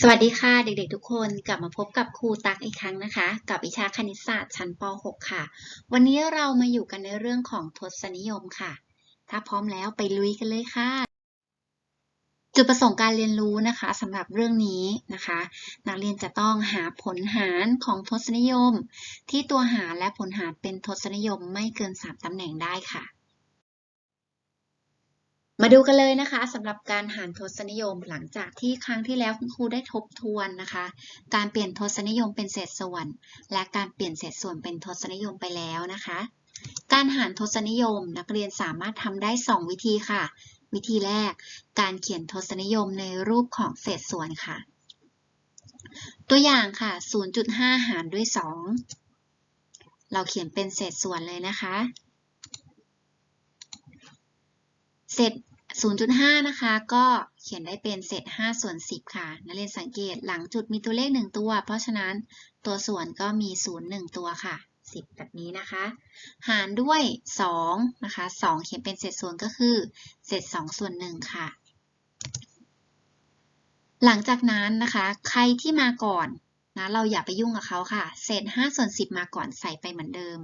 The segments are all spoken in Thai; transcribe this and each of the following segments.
สวัสดีค่ะเด็กๆทุกคนกลับมาพบกับครูตักอีกครั้งนะคะ กับวิชาคณิตศาสตร์ชั้นป .6 ค่ะ วันนี้เรามาอยู่กันในเรื่องของทศนิยมค่ะ ถ้าพร้อมแล้วไปลุยกันเลยค่ะ จุดประสงค์การเรียนรู้นะคะสำหรับเรื่องนี้นะคะ นักเรียนจะต้องหาผลหารของทศนิยม ที่ตัวหารและผลหารเป็นทศนิยมไม่เกิน 3ตำแหน่งได้ค่ะ มาดูกันเลยนะคะสำหรับการหารทศนิยมหลังจากที่ครั้งที่แล้วคุณครูได้ทบทวนนะคะ การเปลี่ยนทศนิยมเป็นเศษส่วน และการเปลี่ยนเศษส่วนเป็นทศนิยมไปแล้วนะคะ การหารทศนิยมนักเรียนสามารถทำได้ 2 วิธีค่ะ วิธีแรก การเขียนทศนิยมในรูปของเศษส่วนค่ะ ตัวอย่างค่ะ 0.5 หารด้วย 2 เราเขียนเป็นเศษส่วนเลยนะคะเศษ 0.5 นะคะ ก็เขียนได้เป็นเศษ 5 ส่วน 10 ค่ะ นักเรียนสังเกตหลังจุดมีตัวเลข 1 ตัว เพราะฉะนั้นตัวส่วนก็มี 0 1 ตัวค่ะ 10 แบบนี้นะคะ หารด้วย 2 นะคะ 2 เขียนเป็นเศษส่วนก็คือ เศษ 2 ส่วน 1 ค่ะ หลังจากนั้นนะคะ ใครที่มาก่อนนะ เราอย่าไปยุ่งกับเขาค่ะ เศษ 5 ส่วน 10 มาก่อนใส่ไปเหมือนเดิม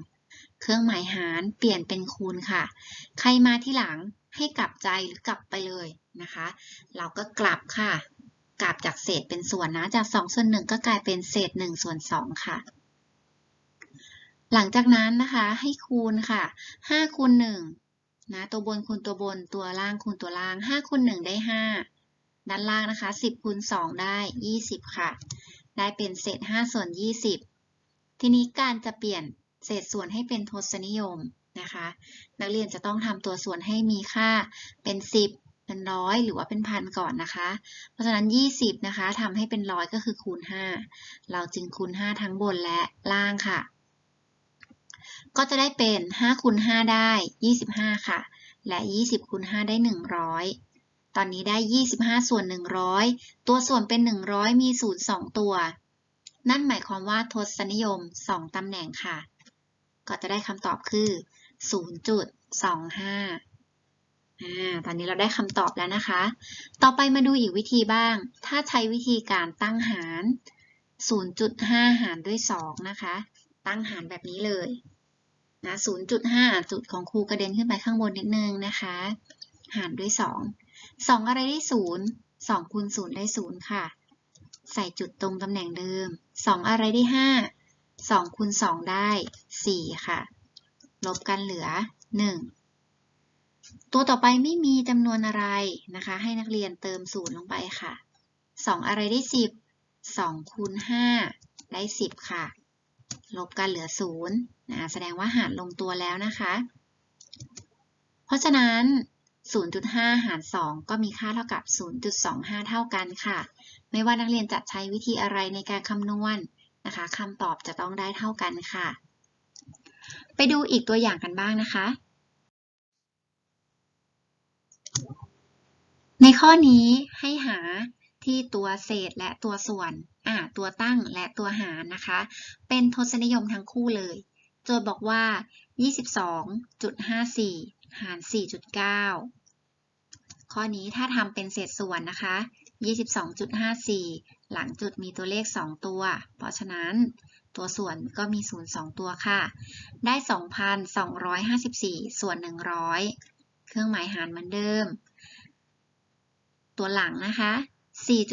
เครื่องหมายหารเปลี่ยนเป็นคูณค่ะ ใครมาที่หลังให้กลับใจหรือกลับไปเลยนะคะ เราก็กลับค่ะ กลับจากเศษเป็นส่วนนะ จาก2ส่วน1ก็กลายเป็นเศษ1ส่วน2ค่ะ หลังจากนั้นนะคะให้คูณค่ะ5คูณ1นะตัวบนคูณตัวบนตัวล่างคูณตัวล่าง5คูณ1ได้ 5 ด้านล่างนะคะ 10คูณ2ได้ 20 ค่ะ ได้เป็นเศษ5ส่วน 20 ทีนี้การจะเปลี่ยน เศษส่วนให้เป็นทศนิยมนะคะ นักเรียนจะต้องทำตัวส่วนให้มีค่าเป็น 10 เป็นร้อยหรือว่าเป็นพันก่อนนะคะ เพราะฉะนั้น 20 นะคะทำให้เป็นร้อยก็คือคูณ 5 เราจึงคูณ 5 ทั้งบนและล่างค่ะ ก็จะได้เป็น5คูณ5ได้ 25 ค่ะ และ 20คูณ5ได้ 100ตอนนี้ได้ 25 ส่วน 100 ตัวส่วนเป็น 100 มี 0 2 ตัว นั่นหมายความว่าทศนิยม 2 ตำแหน่งค่ะ ก็จะได้คำตอบคือ 0.25อ่าตอนนี้เราได้คำตอบแล้วนะคะ ต่อไปมาดูอีกวิธีบ้าง ถ้าใช้วิธีการตั้งหาร 0.5 หารด้วย 2 นะคะ ตั้งหารแบบนี้เลยนะ 0.5 จุดของครูกระเด็นขึ้นไปข้างบนนิดนึงนะคะ หารด้วย 2 2 อะไรได้ 0 2คูณ0ได้ 0 ค่ะ ใส่จุดตรงตำแหน่งเดิม 2 อะไรได้ 5 2คูณ2 ได้ 4 ค่ะ ลบกันเหลือ 1 ตัวต่อไปไม่มีจำนวนอะไรนะคะ ให้นักเรียนเติม0ลงไปค่ะ 2 อะไรได้ 10 2คูณ5ได้ 10 ค่ะ ลบกันเหลือ0นะแสดงว่าหารลงตัวแล้วนะคะ เพราะฉะนั้น 0.5 หาร 2 ก็มีค่าเท่ากับ 0.25 เท่ากันค่ะ ไม่ว่านักเรียนจะใช้วิธีอะไรในการคำนวณ นะคะคำตอบจะต้องได้เท่ากันค่ะ ไปดูอีกตัวอย่างกันบ้างนะคะ ในข้อนี้ให้หาที่ตัวเศษและตัวส่วนอ่าตัวตั้งและตัวหารนะคะ เป็นทศนิยมทั้งคู่เลย โจทย์บอกว่า 22.54 หาร 4.9 ข้อนี้ถ้าทำเป็นเศษส่วนนะคะ 22.54 หลังจุดมีตัวเลข 2 ตัว เพราะฉะนั้นตัวส่วนก็มี 0 2 ตัวค่ะ ได้ 2,254 ส่วน 100 เครื่องหมายหารเหมือนเดิม ตัวหลังนะคะ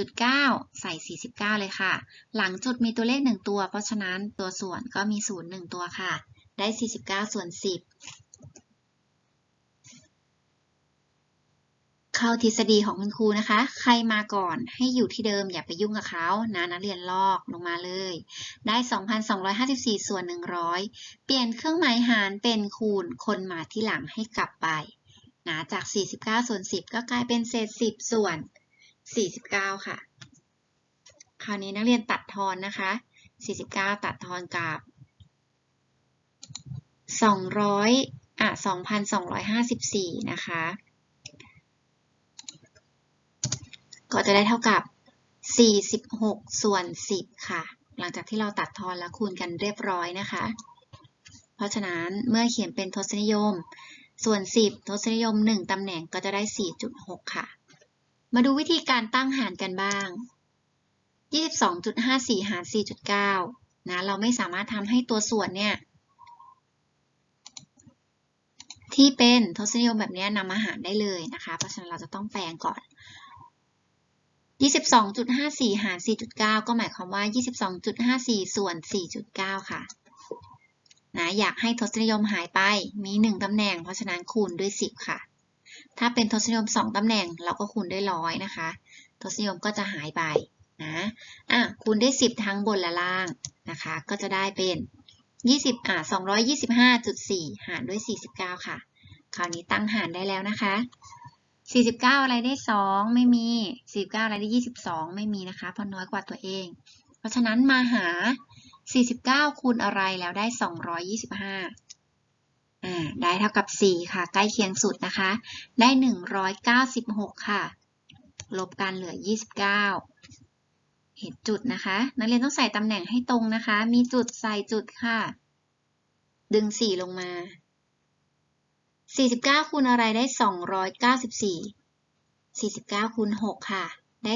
4.9 ใส่ 49 เลยค่ะ หลังจุดมีตัวเลข 1 ตัว เพราะฉะนั้นตัวส่วนก็มี 0 1 ตัวค่ะ ได้ 49 ส่วน 10 เข้าทฤษฎีของคุณครูนะคะ ใครมาก่อนให้อยู่ที่เดิมอย่าไปยุ่งกับเขานะนักเรียนลอกลงมาเลย ได้ 2,254 ส่วน 100 เปลี่ยนเครื่องหมายหารเป็นคูณคนมาที่หลังให้กลับไปนะจาก 49 ส่วน 10 ก็กลายเป็นเศษ 10 ส่วน 49 ค่ะ คราวนี้นักเรียนตัดทอนนะคะ 49 ตัดทอนกับ 200อะ2,254 นะคะ ก็จะได้เท่ากับ 46 ส่วน 10 ค่ะ หลังจากที่เราตัดทอนแล้วคูณกันเรียบร้อยนะคะ เพราะฉะนั้นเมื่อเขียนเป็นทศนิยม ส่วน 10 ทศนิยม 1 ตำแหน่งก็จะได้ 4.6 ค่ะ มาดูวิธีการตั้งหารกันบ้าง 22.54 หาร 4.9 นะ เราไม่สามารถทำให้ตัวส่วนเนี่ยที่เป็นทศนิยมแบบนี้นำมาหารได้เลยนะคะ เพราะฉะนั้นเราจะต้องแปลงก่อน 22.54 หาร 4.9 ก็หมายความว่า 22.54 ส่วน 4.9 ค่ะ นะ อยากให้ทศนิยมหายไป มี 1 ตำแหน่ง เพราะฉะนั้นคูณด้วย 10 ค่ะ ถ้าเป็นทศนิยม 2 ตำแหน่ง เราก็คูณด้วยร้อยนะคะ ทศนิยมก็จะหายไป นะ อะ คูณด้วย 10 ทั้งบนและล่างนะคะ ก็จะได้เป็น 20 อะ 225.4 หารด้วย 49 ค่ะ คราวนี้ตั้งหารได้แล้วนะคะ 49 อะไรได้ 2 ไม่มี 49 อะไรได้ 22 ไม่มีนะคะเพราะน้อยกว่าตัวเอง เพราะฉะนั้นมาหา 49 คูณอะไรแล้วได้ 225อ่าได้เท่ากับ 4 ค่ะ ใกล้เคียงสุดนะคะ ได้ 196 ค่ะ ลบกันเหลือ 29 เห็นจุดนะคะ นักเรียนต้องใส่ตำแหน่งให้ตรงนะคะ มีจุดใส่จุดค่ะ ดึง 4 ลงมา 49 คูณอะไรได้ 294 49 คูณ 6 ค่ะ ได้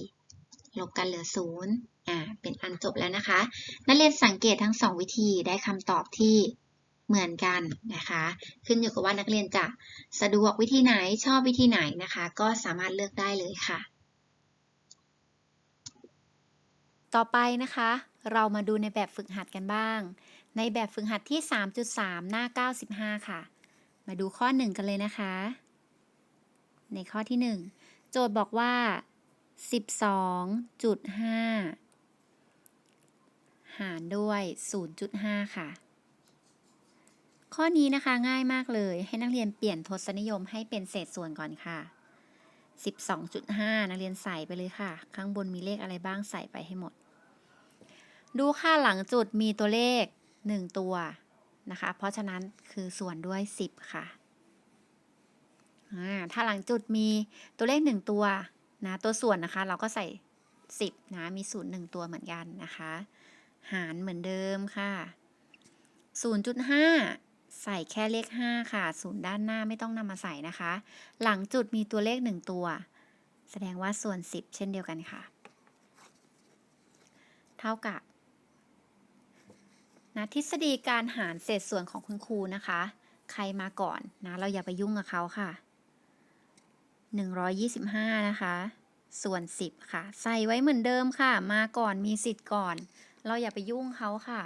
294 ลบกันเหลือ 0 อ่า เป็นอันจบแล้วนะคะ นักเรียนสังเกตทั้ง 2 วิธีได้คำตอบที่เหมือนกันนะคะ ขึ้นอยู่กับว่านักเรียนจะสะดวกวิธีไหนชอบวิธีไหนนะคะ ก็สามารถเลือกได้เลยค่ะ ต่อไปนะคะ เรามาดูในแบบฝึกหัดกันบ้าง ในแบบฝึกหัดที่ 3.3 หน้า 95 ค่ะ มาดูข้อ 1 กันเลยนะคะ ในข้อที่ 1 โจทย์บอกว่า 12.5 หารด้วย 0.5 ค่ะ ข้อนี้นะคะง่ายมากเลย ให้นักเรียนเปลี่ยนทศนิยมให้เป็นเศษส่วนก่อนค่ะ 12.5 นักเรียนใส่ไปเลยค่ะ ข้างบนมีเลขอะไรบ้างใส่ไปให้หมด ดูค่าหลังจุดมีตัวเลข 1 ตัว นะคะ เพราะฉะนั้นคือส่วนด้วย 10 ค่ะ ถ้าหลังจุดมีตัวเลข 1 ตัวนะตัวส่วนนะคะ เราก็ใส่ 10นะมีศูนย์1ตัวเหมือนกันนะคะ หารเหมือนเดิมค่ะ 0.5 ใส่แค่เลข 5 ค่ะศูนย์ด้านหน้าไม่ต้องนำมาใส่นะคะ หลังจุดมีตัวเลข 1 ตัว แสดงว่าส่วน 10 เช่นเดียวกันค่ะ เท่ากับ นะทฤษฎีการหารเศษส่วนของคุณครูนะคะ ใครมาก่อนนะเราอย่าไปยุ่งกับเขาค่ะ 125 นะคะ ส่วน 10 ค่ะ ใส่ไว้เหมือนเดิมค่ะ มาก่อนมีสิทธิ์ก่อน เราอย่าไปยุ่งเขาค่ะ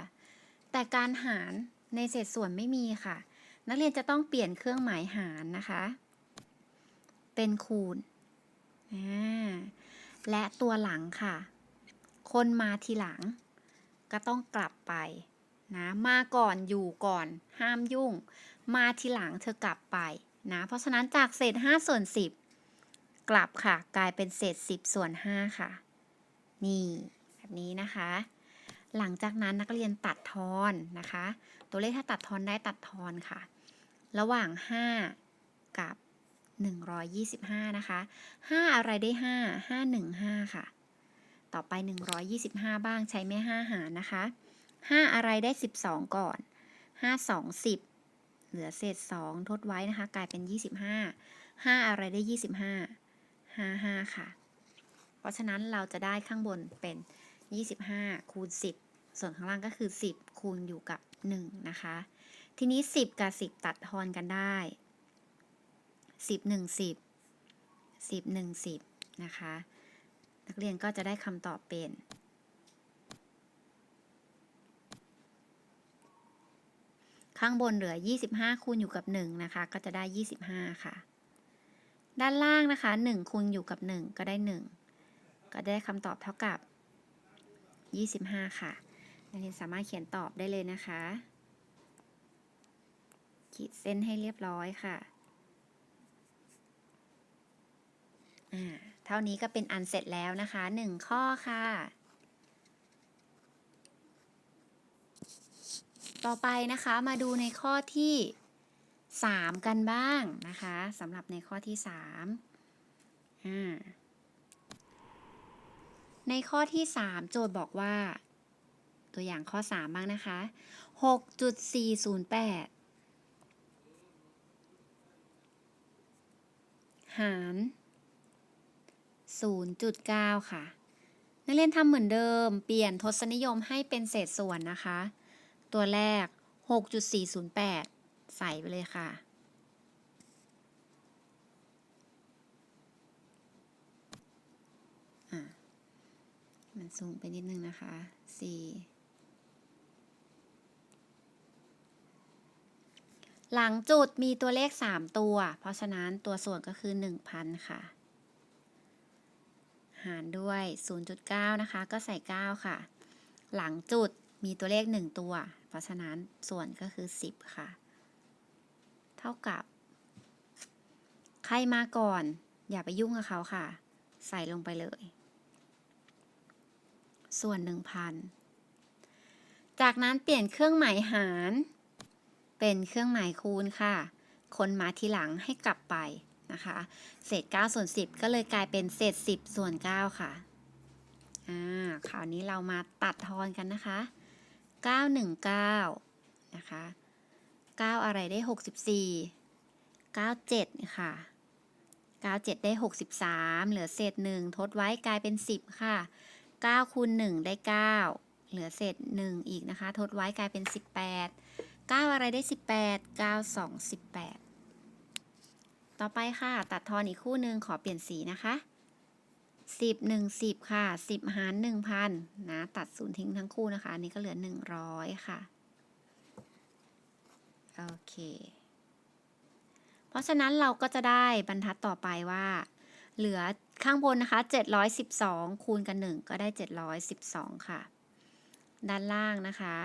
แต่การหารในเศษส่วนไม่มีค่ะ นักเรียนจะต้องเปลี่ยนเครื่องหมายหารนะคะ เป็นคูณและตัวหลังค่ะ คนมาทีหลังก็ต้องกลับไป นะมาก่อนอยู่ก่อน ห้ามยุ่ง มาทีหลังเธอกลับไปนะเพราะฉะนั้นจากเศษ5ส่วน10 กลับค่ะ กลายเป็นเศษ 10 ส่วน 5 ค่ะ นี่แบบนี้นะคะ หลังจากนั้นนักเรียนตัดทอนนะคะ ตัวเลขถ้าตัดทอนได้ตัดทอนค่ะ ระหว่าง 5 กับ 125 นะคะ 5 อะไรได้ 5 515 ค่ะ ต่อไป 125 บ้างใช้ไม่ 5 หารนะคะ 5 อะไรได้ 12 ก่อน 5 2 10 เหลือเศษ 2 ทดไว้นะคะ กลายเป็น 25 5 อะไรได้ 25 5 5 ค่ะ เพราะฉะนั้นเราจะได้ข้างบนเป็น 25 คูณ 10 ส่วนข้างล่างก็คือ 10 คูณอยู่กับ 1 นะคะ ทีนี้ 10 กับ 10 ตัดทอนกันได้ 10 1 10 10 1 10 นะคะ นักเรียนก็จะได้คำตอบเป็น ข้างบนเหลือ 25 คูณอยู่กับ 1 นะคะ ก็จะได้ 25 ค่ะ ด้านล่างนะคะ 1 คูณอยู่กับ 1 ก็ได้ 1 ก็ได้คำตอบเท่ากับ 25 ค่ะ นักเรียนสามารถเขียนตอบได้เลยนะคะ ขีดเส้นให้เรียบร้อยค่ะอ่าเท่านี้ก็เป็นอันเสร็จแล้วนะคะ 1 ข้อค่ะ ต่อไปนะคะมาดูในข้อที่ 3 กันบ้างนะคะสำหรับในข้อที่3อ่าในข้อที่ 3 โจทย์บอกว่า ตัวอย่างข้อ 3 บ้างนะคะ 6.408 หาร 0.9 ค่ะ นักเรียนทำเหมือนเดิม เปลี่ยนทศนิยมให้เป็นเศษส่วนนะคะ ตัวแรก 6.408 ใส่ไปเลยค่ะ มันสูงไปนิดนึงนะคะ 4หลังจุดมีตัวเลข 3 ตัว เพราะฉะนั้นตัวส่วนก็คือ 1,000 ค่ะ หารด้วย 0.9 นะคะ ก็ใส่ 9 ค่ะ หลังจุดมีตัวเลข 1 ตัว เพราะฉะนั้นส่วนก็คือ 10 ค่ะ เท่ากับ ใครมาก่อน อย่าไปยุ่งกับเขาค่ะ ใส่ลงไปเลย ส่วน 1,000 จากนั้นเปลี่ยนเครื่องหมายหาร เป็นเครื่องหมายคูณค่ะ คนมาทีหลังให้กลับไปนะคะ เศษ9ส่วน10 ก็เลยกลายเป็นเศษ 10 ส่วน 9 ค่ะอ่าคราวนี้เรามาตัดทอนกันนะคะ 919 นะคะ 9 อะไรได้ 64 97 ค่ะ 97 ได้ 63 เหลือเศษ 1 ทดไว้กลายเป็น 10 ค่ะ 9คูณ1ได้ 9 เหลือเศษ 1 อีกนะคะ ทดไว้กลายเป็น 18 9 อะไรได้ 18 9 2 18 ต่อไปค่ะ ตัดทอนอีกคู่หนึ่งขอเปลี่ยนสีนะคะ 10 1 10ค่ะ10หาร1,000นะตัดศูนย์ทิ้งทั้งคู่นะคะอันนี้ก็เหลือ100ค่ะ โอเค เพราะฉะนั้นเราก็จะได้บรรทัดต่อไปว่า เหลือข้างบนนะคะ712คูณกัน1ก็ได้712ค่ะ ด้านล่างนะคะ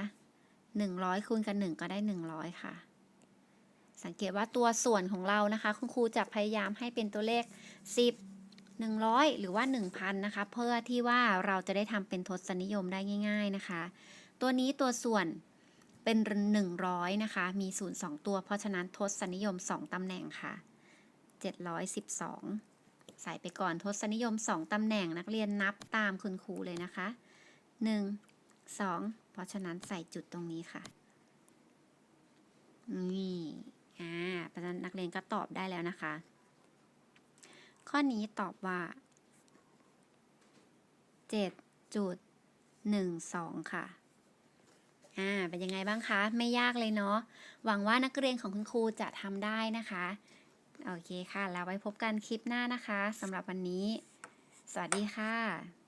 100คูณกัน1ก็ได้100ค่ะสังเกตว่าตัวส่วนของเรานะคะ คุณครูจะพยายามให้เป็นตัวเลข 10 100 หรือว่า 1,000 นะคะ เพื่อที่ว่าเราจะได้ทำเป็นทศนิยมได้ง่าย ๆนะคะ ตัวนี้ตัวส่วนเป็น 100 นะคะ มี 0 2 ตัว เพราะฉะนั้นทศนิยม 2 ตำแหน่งค่ะ 712 ใส่ไปก่อนทศนิยม 2 ตำแหน่งนักเรียนนับตามคุณครูเลยนะคะ 1 2 เพราะฉะนั้นใส่จุดตรงนี้ค่ะ นี่ อ่าเพราะฉะนั้นนักเรียนก็ตอบได้แล้วนะคะ ข้อนี้ตอบว่า 7.12 ค่ะ อ่า เป็นยังไงบ้างคะ ไม่ยากเลยเนาะ หวังว่านักเรียนของคุณครูจะทำได้นะคะ โอเคค่ะ แล้วไว้พบกันคลิปหน้านะคะสำหรับวันนี้ สวัสดีค่ะ